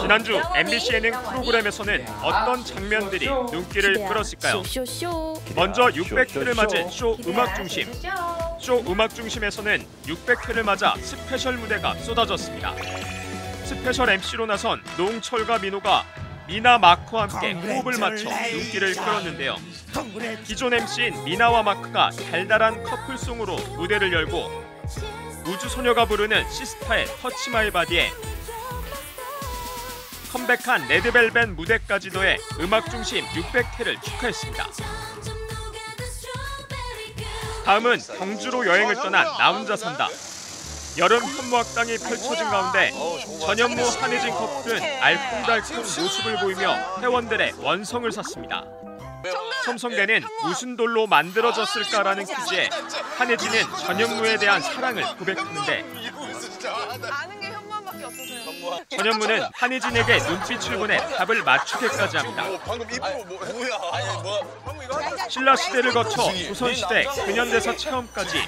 지난주 MBC 예능 프로그램에서는 어떤 장면들이 눈길을 끌었을까요? 먼저 600회를 맞은 쇼 음악 중심. 쇼 음악 중심에서는 600회를 맞아 스페셜 무대가 쏟아졌습니다. 스페셜 MC로 나선 노홍철과 민호가 미나 마크와 함께 호흡을 맞춰 눈길을 끌었는데요. 기존 MC인 미나와 마크가 달달한 커플송으로 무대를 열고 우주소녀가 부르는 시스타의 터치 마이 바디에 컴백한 레드벨벳 무대까지 더해 음악 중심 600회를 축하했습니다. 다음은 경주로 여행을 떠난 나 혼자 산다. 여름 현무학당이 펼쳐진 가운데 전현무 한혜진 커플은 알콩달콩 모습을 보이며 회원들의 원성을 샀습니다. 첨성대는 무슨 돌로 만들어졌을까라는 퀴즈에 한혜진은 전현무에 대한 사랑을 고백하는데 전현무는 한혜진에게 눈빛을 보내 답을 맞추게까지 합니다. 입으로 뭐뭐 하자. 신라 시대를 거쳐 조선 시대 근현대사 체험까지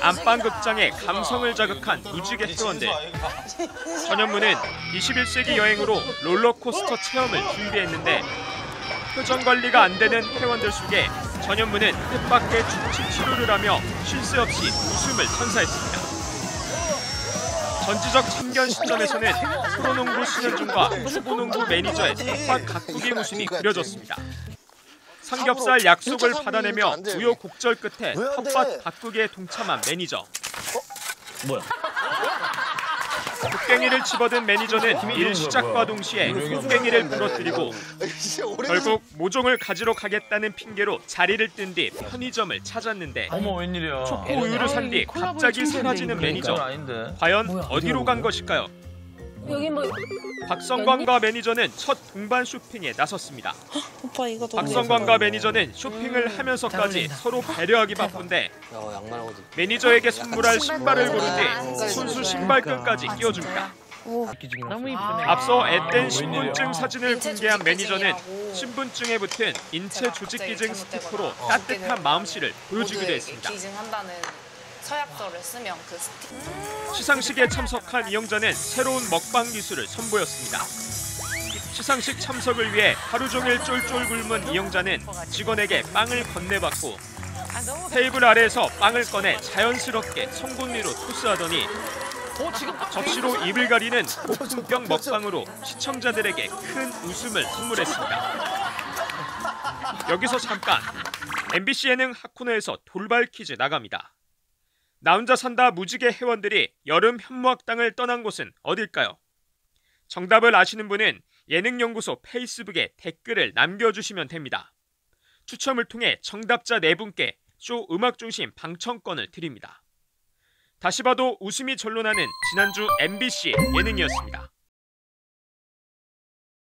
안방 극장의 감성을 자극한 무지개 회원들 전현무는 21세기 여행으로 롤러코스터 체험을 준비했는데 표정 관리가 안 되는 회원들 속에 전현무는 뜻밖의 주치 치료를 하며 쉴 새 없이 웃음을 선사했습니다. 전지적 참견 시점에서는 프로농구 신현중과 초보농구 매니저의 텃밭 가꾸기 모습이 그려졌습니다. 삼겹살 약속을 받아내며 우여곡절 끝에 텃밭 바꾸기에 동참한 매니저. 뭐야? 곡괭이를 집어든 매니저는 일 시작과 동시에 곡괭이를 부러뜨리고 결국 모종을 가지러 가겠다는 핑계로 자리를 뜬 뒤 편의점을 찾았는데 어머 웬일이야? 초코 우유를 산 뒤 갑자기 사라지는 매니저. 과연 어디로 간 것일까요? 여기 뭐 박성광과 매니저는 첫 동반 쇼핑에 나섰습니다. 오빠 이거 너무 박성광과 매니저는 쇼핑을 하면서까지 서로 배려하기 바쁜데 매니저에게 선물할 신발을 고른 뒤 손수 신발끈까지 끼워줍니다. 너무 이쁘네. 앞서 앳된 신분증 사진을 공개한 매니저는 신분증에 붙은 인체 조직 기증 스티커로 따뜻한 마음씨를 보여주기도 했습니다. 서약서를 쓰면 그 스틱. 시상식에 참석한 이영자는 새로운 먹방 기술을 선보였습니다. 시상식 참석을 위해 하루 종일 쫄쫄 굶은 이영자는 직원에게 빵을 건네받고 테이블 아래에서 빵을 꺼내 자연스럽게 송곳니로 토스하더니 접시로 입을 가리는 고품격 먹방으로 시청자들에게 큰 웃음을 선물했습니다. 여기서 잠깐 MBC 예능 하코너에서 돌발 퀴즈 나갑니다. 나 혼자 산다 무지개 회원들이 여름 현무학당을 떠난 곳은 어딜까요? 정답을 아시는 분은 예능연구소 페이스북에 댓글을 남겨주시면 됩니다. 추첨을 통해 정답자 4분께 쇼 음악중심 방청권을 드립니다. 다시 봐도 웃음이 절로 나는 지난주 MBC 예능이었습니다.